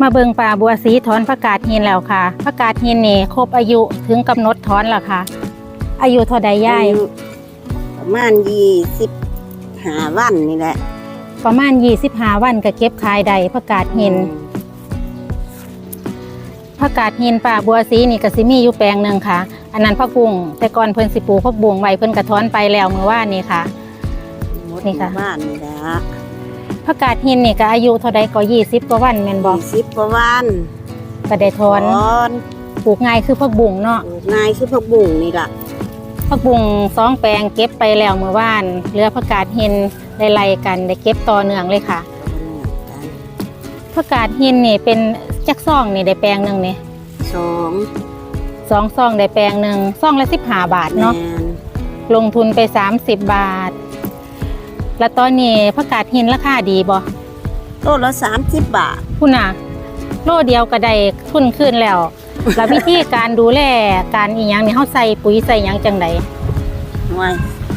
มาเบิงป่าบัวสีถอนผักกาดหินแล้วค่ะผักกาดหินนี่ครบอายุถึงกำหนดถอนแล้วค่ะ อายุเท่าใดยายอาประมาณยี่สิบหาวันนี่แหละ ประมาณ25วันก็เก็บขายได้ผักกาดหินผักกาดหินป่าบัวสีนี่ก็สิมีอยู่แปลงหนึ่งค่ะ อันนั้นผักบุ้งแต่ก่อนเพิ่นสิปลูกผักบุ้งไว้เพิ่นก็ถอนไปแล้วเมื่อวานนี้ค่ะหมดนี่ค่ะ บ้านนี่แหละ ผักกาดหินนี่ก็อายุเท่าใดก็20กว่าวันแม่นบ่ยี่สิบกว่าวันก็ได้ถอนถอนปลูกง่ายคือผักบุ้งเนาะปลูกนายคือผักบุ้งนี่ล่ะผักบุ้งสองแปลงเก็บไปแล้วเมื่อวานเหลือผักกาดหินไล่ๆกันได้เก็บต่อเนื่องเลยค่ะผักกาดหินนี่เป็นจักซองนี่ได้แปลงหนึงนี่สองสองซองได้แปลงหนึ่งซองละ15บาทเนาะแม่นลงทุนไป 30 บาท แล้วตอนนี้ผักกาดหินราคาดีบ่โลละสามสิบบาทคุณน่ะ โลเดียวก็ได้ทุนขึ้นแล้ว แล้ววิธีการดูแลการอีหยังนี่เฮาใส่ปุ๋ยใส่หยังจังไดหน่วย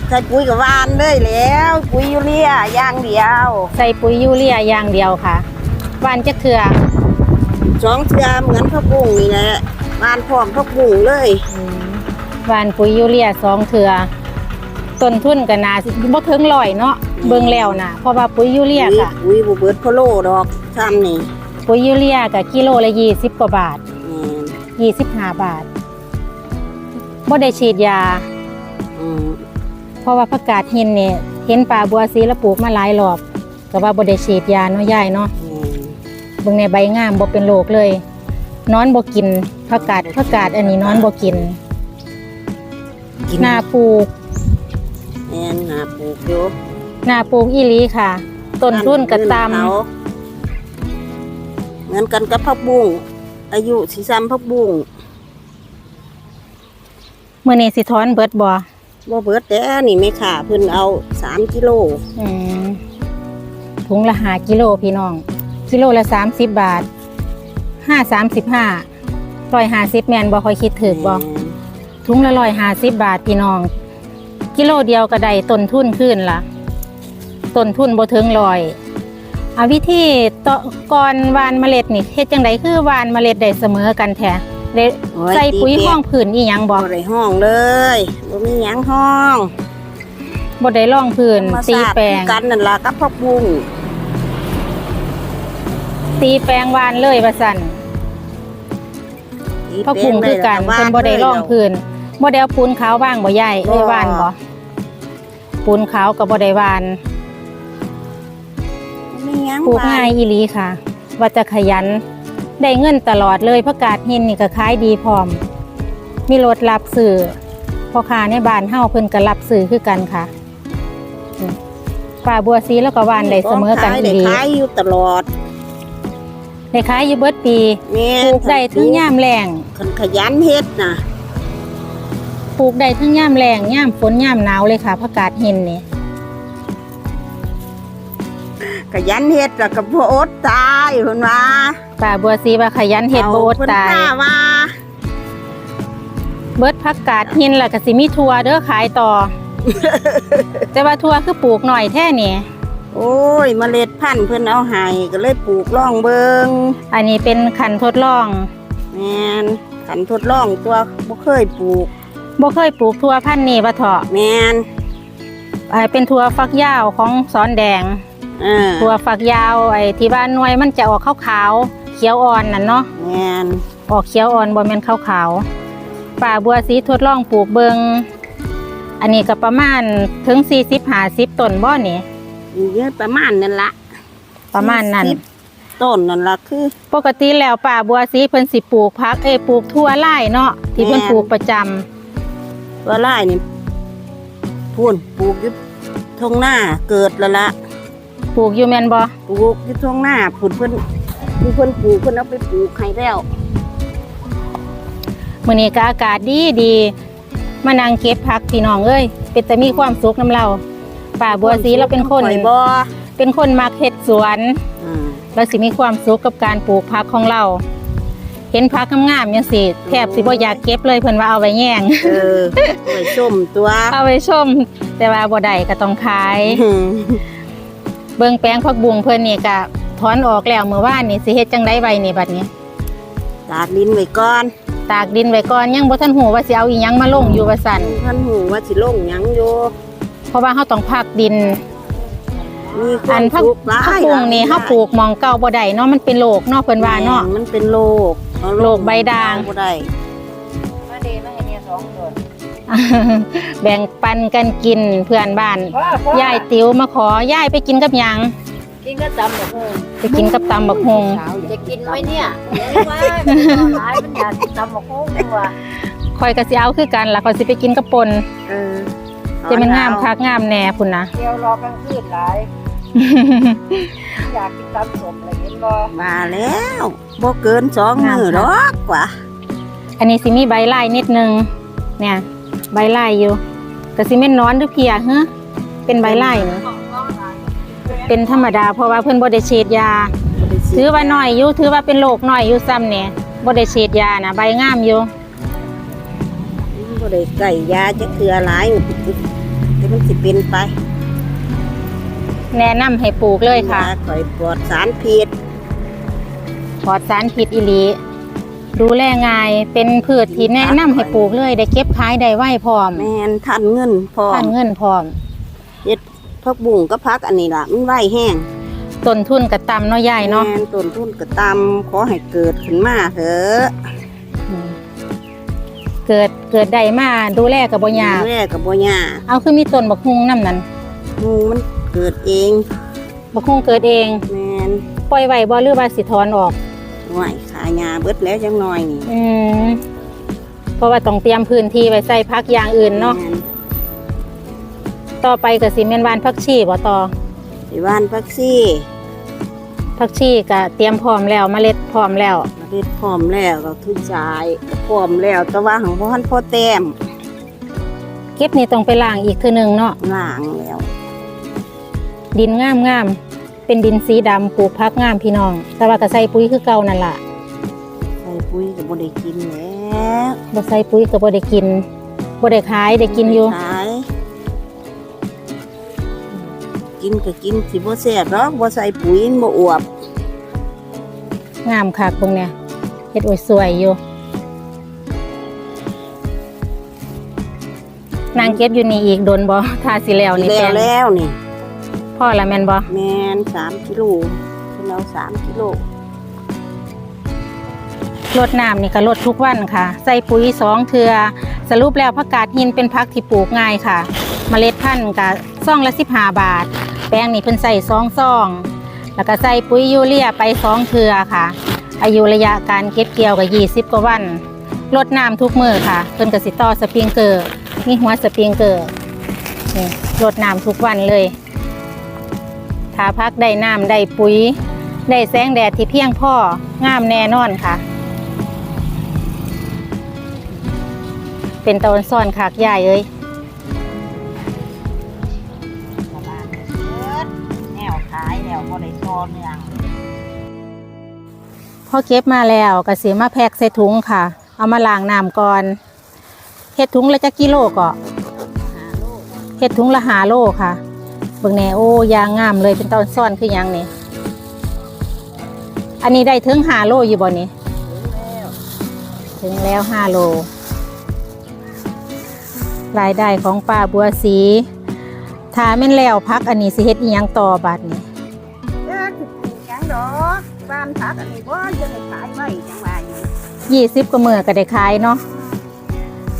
ใส่ปุ๋ยกับวานเลยแล้ว ปุ๋ยยูเรียอย่างเดียว ใส่ปุ๋ยยูเรียอย่างเดียวค่ะหวานจักเทื่อสองเทือเหมือนผักบุ้งนี่แหละวานพร้อมผักบุ้งเลยอหวานปุ๋ยยูเรียสองเทื่อ ต้นทุนก็น่าสิบ่ถึงร้อยเนาะเบิ่งแล้วน่ะเพราะว่าปุ๋ยยูเรียก็ปุ๋ยบุเบิดพะโลดอกซ้ำนี่ปุ๋ยยูเรียก็กิโลละ20กว่าบาทแม่น25บาทบ่ได้ฉีดยาอืมเพราะว่าผักกาดหินนี่เห็นป่าบัวสีแล้วปลูกมาหลายรอบก็ว่าบ่ได้ฉีดยาเนาะยายเนาะแม่นเบิ่งในใบงามบ่เป็นโรคเลยนอนบ่กินผักกาดผักกาดอันนี้นอนบ่กินกินหน้าปลูก แม่นหาปลูกอยู่หน้าปลูกอีหลีค่ะ ต้นทุนก็ต่เขาเหมือนกันกับผักบุ้งอายุสีซ้ำผักบุ้งำมื้อนี้สิถอนเบิดบ่บ่เบิดแต่นี่ไม่ขาเพิ่นเอาสามกิโลอืมถุงละห้ากิโลพี่น้อง กิโลละ30บาทห้าสามสิบห้าร้อยห้าสิบแม่นบ่ค่อยคิดถึกบ่แม่นถุงละร้อยห้าสิบบาทพี่น้อง กิโลเดียวก็ได้ต้นทุนขึ้นละต้นทุนบ่ถึงร้อยเอาวิธีต่อก่อนหวานเมล็ดนี่เฮ็ดจังไดคือหวานเมล็ดได้เสมอกันแท้ได้โอ้ยใส่ปุ๋ยตีเปี๊ห้องผืนอีหยังบ่บ่ได้ห้องเลยบ่มีหยังห้องบ่ได้ร่องผืนมาตีสาดแปลงคือกันนั่นล่ะกับผักบุ้งตีแปลงหวานเลยว่าซั่นเพราะปรุงคือกันเพิ่นบ่ได้ร่องผืน บ่ได้เอาปูนขาวว่างบ่ใหญ่เอ้ยหวานบ่ปูนขาวก็บ่ได้หวานมีหยังปลูกง่ายอีหลีค่ะ ว่าจะขยัน ได้เงินตลอดเลยผักกาดหินนี่ก็ขายดีพร้อม มีรถรับสื่อพ่อค้าในบ้านเฮาเพิ่นก็รับสื่อคือกันค่ะอืมป่าบัวซีแล้วก็หวานได้เสมอกันขายอีได้หลีขายอยู่ตลอดได้ขายอยู่เบิดปีแม่ปลูกได้ทั้งย่ามแรงคันขยันเฮ็ดน่ะ ปลูกได้ทั้งย่ามแรงย่ามฝนย่ามหนาวเลยค่ะผักกาดหินนี่ขยันเฮ็ดแล้วก็บ่อดตายเพิ่นว่าป่าบัวซีว่าขยันเฮ็ดบ่อดเพิ่นตายว่าว่าเบิดผักกาดหินแล้วก็สิมีทัวเด้อขายต่อ แต่ว่าทัวคือปลูกหน่อยแท้นี่โอ้ยเมล็ดพันธุ์เพิ่นเอาให้ก็เลยปลูกล่องเบิงอันนี้เป็นขันทดลองแม่นขันทดลองตัวบ่เคยปลูก บ่เคยปลูกทั่วพันธุ์นี่ว่าเถาะแม่นอ่าเป็นทั่วฟักยาวของสอนแดงเออทั่วฟักยาวไอ้ที่บ้านหน่วยมันจะออกขาวๆเขียวอ่อนนั่นเนาะแม่นออกเขียวอ่อนบ่แม่นขาวๆป่าบัวสีทดลองปลูกเบิงอันนี้ก็ประมาณถึง40 50ต้นบ่นี่เยอะประมาณนั่นละประมาณนั้นสิบต้นนั่นละคือ ปกติแล้วป่าบัวสีเพิ่นสิปลูกพักเอ้ยปลูกทั่วไร่เนาะที่เพิ่นแม่น ปลูกประจำ ตัวไร่นี่พูนปลูกอยู่ทงหน้าเกิดแล้วละปลูกอยู่แม่นบ่ปลูกอยู่ทงหน้าผุนเพิ่นมีเพิ่นปลูกเพิ่นเอาไปปลูกให้แล้วมื้อนี้ก็อากาศดีดีมานั่งเก็บผักพี่น้องเอ้ยเป็นแต่มีความสุขนํเราป่าบัวสีเราเป็นคนข่อยบ่เป็นคนมักเฮ็ดสวนอืมเราสิมีความสุขกับการปลูกผักของเรา เห็นผักงามๆจังสิแทบสิบ่อยากเก็บเลยเพิ่นว่าเอาไว้แย่งเออไปชมตัวเอาไว้ชม แต่ว่าบ่ได้ก็ต้องขาย เบิ่งแปลงผักบุ้งเพิ่นนี่ก็ถอนออกแล้วเมื่อวานนี่สิเฮ็ดจังไดไว้นี่บัดนี้ตากดินไว้ก่อน ตากดินไว้ก่อนยังบ่ทันหูว่าสิเอาอีหยังมาลงอยู่ว่าซั่นท่านหูว่าสิลงหยังอยู่เพราะว่าเฮาต้องพักดินมีคอัวามนพักสุขหลายพักบุงนี่เฮาปลูกหมองเก่าบ่ได้เนาะมันเป็นโรคเนาะเพิ่นว่าเนาะแม่มันเป็นโรคเอา โรคใบด่าง บ่ได้แบ่งปันกันกินเพื่อนบ้านยายติ๋วมาขอยายไปกินกับหยังกินก็ตำแบบโฮงไปกินกับตำบักฮงจะกินไหมเนี่ยเดี๋ยวว่ามันหลายมันอยากกินตำแบบโฮงดีกว่าคอยก็สิเอาคือกันล่ะคอยสิไปกินกับปนเออจะมันงามคักงามแน่พุ่นนะเดี๋ยวรอกลางคืนหลาย อยากกินตำสมอะไรเห็นบ่มาแล้วบ่เกินสองมือหรอกกว่าอันนี้สิมีใบไล่นิดนึง เนี่ย ใบไล่อยู่ก็สิแม่นนอนหรือเพียฮะเป็นใบไล่นี่เป็นธรรมดาเพราะว่าเพิ่นบ่ได้ฉีดยา ถือว่าน้อยอยู่ถือว่าเป็นโรคน้อยอยู่ซ้ำเนี่ยบ่ได้ฉีดยานะใบงามอยู่บ่ได้ไก่ยาจะคือหลายแต่มันสิเป็นไป แนะนำให้ปลูกเลยค่ะยาข่อยปลอดสารพิษปลอดสารพิษอีหลีดูแลง่ายเป็นพืชที่แนะนำให้ปลูกเลย ได้เก็บขายได้ไวพร้อมแม่นทันเงินพอทานเงินพร้อมพักบุ้งก็พักอันนี้ล่ะมันไว้แห้งต้นทุนก็ต่ำเนาะยายเนาะแม่ต้นทุนก็ตามขอให้เกิดขึ้นมาเถอะอืมเกิดเกิดได้มาดูแลก็บ่ยากแม่กับบ่ยากเอาคือมีต้นบักฮุงนำนั้นงูมัน เกิดเองบักฮุงเกิดเอง แม่นปล่อยไว้บ่หรือว่าสิถอนออกไหวขายาเบิดแล้วจังน้อยนี่อืมเพราะว่าต้องเตรียมพื้นที่ไว้ใส่พักอย่างอื่นเนาะแม่ต่อไปก็สิแม่นหวานผักชีบ่ต่อสิว่านพักซี่ผักชีก็เตรียมพร้อมแล้วเมล็ดพร้อมแล้วเม็ดพร้อมแล้วก็ทุนชายก็พร้อมแล้วแต่ว่าของพ่อทันพ่อแต้มเก็บนี่ต้องไปล้างอีกคือหนึ่งเนาะล้างแล้ว ดินงามงามๆเป็นดินสีดำปลูกพักงามพี่น้อง แต่ว่าก็ใส่ปุ๋ยคือเก่านั่นล่ะใส่ปุ๋ยก็บ่ได้กินแล้วบ่ใส่ปุ๋ยก็บ่ได้กินบ่ได้ขายได้กินอยู่ขายกินก็กินสิบ่แซ่บหรอกบ่ใส่ปุ๋ยมันบ่อวบ งามคักพวกเนี้ยเฮ็ดโอ้ยสวยอยู่นางเก็บอยู่นี่อีกโดนบ่ทาสิแล้วนี่แล้แปลวงแล้วนี่ พ่อละแม่นบ่แมนสามกิโลเป็นเราสามกิโลรดน้ำนี่ก็รดทุกวันค่ะ ใส่ปุ๋ยสองเทือ สรุปแล้วผักกาดหินเป็นผักที่ปลูกง่ายค่ะ เมล็ดพันธุ์ก็ซองละ15บาท แป้งนี่เพิ่นใส่สองซอง แล้วก็ใส่ปุ๋ยยูเรียไปสองเทือค่ะ อายุระยะการเก็บเกี่ยวก็20กว่าวันรดน้ำทุกมือค่ะ เพิ่นก็สิต่อสปริงเกอร์มีหัวสปริงเกอร์นี่รดน้ำทุกวันเลย ถ้าพักได้น้ำได้ปุ๋ย ได้แสงแดดที่เพียงพองามแน่นอนค่ะ เป็นตอนซ่อนขากใหญ่เอ้ยประมาณเบิดแนวขายแล้วบ่ได้ตอเนื่องพอเก็บมาแล้วก็สีมาแพ็กใส่ถุงค่ะ เอามาล้างน้ำก่อนเฮ็ดถุงละจักกิโลก็เฮ็ดถุงละหาโลค่ะ เบิ่งแหน่โอ้ยางงามเลยเป็นตอนซ่อนคือหยังนี่อันนี้ได้ถึงหาโลอยู่บ่นี่ถึงแล้วห้าโล รายได้ของป้าบัวสีถ้าแม่นแล้วพักอันนี้สิเฮ็ดอีหยังต่อบัดนี้เด้อคือปลูกหยังดอกบ้านพักอันนี้บ่จะได้ขายไว้จังว่าอยู่ยี่สิบกว่ามือก็ได้ขายเนาะอื